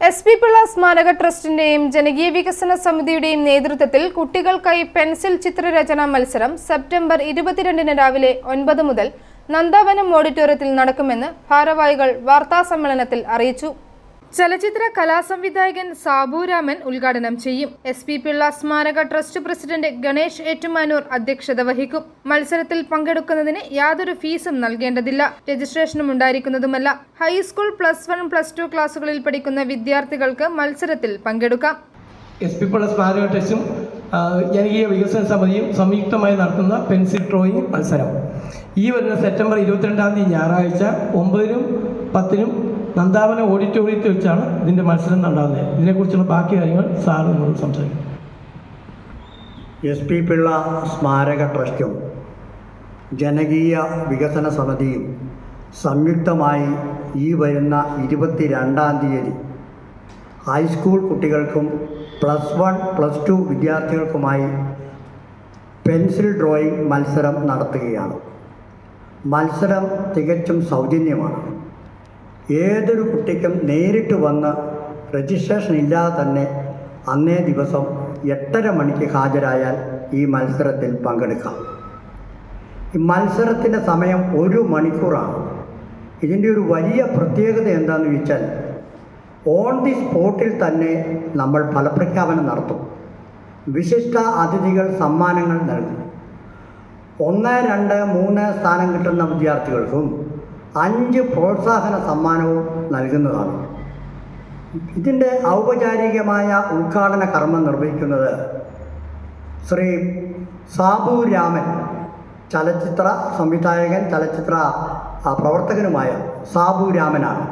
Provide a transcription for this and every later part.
S P Pillai സ്മാരക ട്രസ്റ്റിന്റെയും ജനകീയ വികസന സമിതിയുടെയും നേതൃത്വത്തിൽ കുട്ടികൾക്കായി പെൻസിൽ ചിത്രരചനാ മത്സരം സെപ്റ്റംബർ ഇരുപത്തിരണ്ടിന് രാവിലെ ഒൻപത് മുതൽ നന്ദാവനം ഓഡിറ്റോറിയത്തിൽ നടക്കുമെന്ന് ഭാരവാഹികൾ വാർത്താസമ്മേളനത്തിൽ അറിയിച്ചു. ചലച്ചിത്ര കലാസംവിധായകൻ സാബു രാമൻ ഉദ്ഘാടനം ചെയ്യും. എസ് പി പിള്ള സ്മാരക ട്രസ്റ്റ് പ്രസിഡന്റ് ഗണേഷ് ഏറ്റുമാനൂർ അധ്യക്ഷത വഹിക്കും. മത്സരത്തിൽ പങ്കെടുക്കുന്നതിന് യാതൊരു ഫീസും നൽകേണ്ടതില്ല. രജിസ്ട്രേഷനും ഉണ്ടായിരിക്കുന്നതുമല്ല. High school plus one plus two ക്ലാസുകളിൽ പഠിക്കുന്ന വിദ്യാർത്ഥികൾക്ക് മത്സരത്തിൽ പങ്കെടുക്കാം. എസ് പി പിള്ള സ്മാരക ട്രസ്റ്റും ജനകീയ വികസന സമിതിയും സംയുക്തമായി നടത്തുന്ന പെൻസിൽ ഡ്രോയിങ് മത്സരം. ഈ വരുന്ന സെപ്റ്റംബർ ഇരുപത്തിരണ്ടാം തീയതി ഞായറാഴ്ച ഒമ്പതിനും പത്തിനും നന്ദാവന ഓഡിറ്റോറിയത്തിൽ വെച്ചാണ് ഇതിന്റെ മത്സരം നടന്നത്. ഇതിനെക്കുറിച്ചുള്ള ബാക്കി കാര്യങ്ങൾ സാർ നിങ്ങളോട് സംസാരിക്കും. എസ് പി പിള്ള സ്മാരക ട്രസ്റ്റും ജനകീയ വികസന സമിതിയും സംയുക്തമായി ഈ വരുന്ന ഇരുപത്തിരണ്ടാം തീയതി ഹൈസ്കൂൾ കുട്ടികൾക്കും പ്ലസ് വൺ പ്ലസ് ടു വിദ്യാർത്ഥികൾക്കുമായി പെൻസിൽ ഡ്രോയിങ് മത്സരം നടത്തുകയാണ്. മത്സരം തികച്ചും സൗജന്യമാണ്. ഏതൊരു കുട്ടിക്കും നേരിട്ട് വന്ന് രജിസ്ട്രേഷൻ ഇല്ലാതെ തന്നെ അന്നേ ദിവസം എട്ടര മണിക്ക് ഹാജരായാൽ ഈ മത്സരത്തിൽ പങ്കെടുക്കാം. ഈ മത്സരത്തിന്റെ സമയം ഒരു മണിക്കൂറാണ്. ഇതിന്റെ ഒരു വലിയ പ്രത്യേകത എന്താണെന്ന് ചോദിച്ചാൽ ഓൺ ദി സ്പോട്ടിൽ തന്നെ നമ്മൾ ഫലപ്രഖ്യാപനം നടത്തും. വിശിഷ്ട അതിഥികൾ സമ്മാനങ്ങൾ നൽകും. ഒന്ന് രണ്ട് മൂന്ന് സ്ഥാനം കിട്ടുന്ന വിദ്യാർത്ഥികൾക്കും അഞ്ച് പ്രോത്സാഹന സമ്മാനവും നൽകുന്നതാണ്. ഇതിന്റെ ഔപചാരികമായ ഉദ്ഘാടന കർമ്മം നിർവഹിക്കുന്നത് ശ്രീ സാബു രാമൻ ചലച്ചിത്ര സംവിധായകൻ ചലച്ചിത്ര പ്രവർത്തകനുമായ സാബു രാമനാണ്.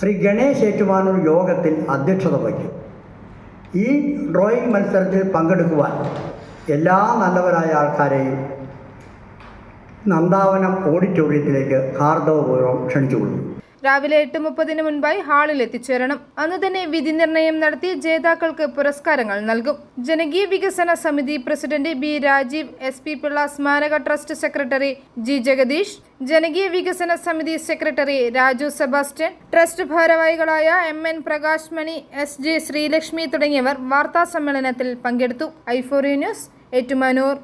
ശ്രീ ഗണേശ് ഏറ്റുമാനൂർ യോഗത്തിൽ അധ്യക്ഷത വഹിക്കും. ഈ ഡ്രോയിങ് മത്സരത്തിൽ പങ്കെടുക്കുവാൻ എല്ലാ നല്ലവരായ ആൾക്കാരെയും നന്ദാവനം ഓഡിറ്റോറിയത്തിലേക്ക് ഹാർദവപൂർവം ക്ഷണിച്ചുകൊള്ളുന്നു. രാവിലെ എട്ട് മുപ്പതിന് മുൻപായി ഹാളിൽ എത്തിച്ചേരണം. അന്ന് തന്നെ വിധി നിർണയം നടത്തി ജേതാക്കൾക്ക് പുരസ്കാരങ്ങൾ നൽകും. ജനകീയ വികസന സമിതി president B Rajeev S P Pillai സ്മാരക ട്രസ്റ്റ് സെക്രട്ടറി ജി ജഗദീഷ് ജനകീയ വികസന സമിതി സെക്രട്ടറി രാജു സെബാസ്റ്റ്യൻ ട്രസ്റ്റ് ഭാരവാഹികളായ M N Prakash Mani S J Sreelakshmi തുടങ്ങിയവർ വാർത്താ സമ്മേളനത്തിൽ പങ്കെടുത്തു. ഐഫോറി ന്യൂസ് ഏറ്റുമാനൂർ.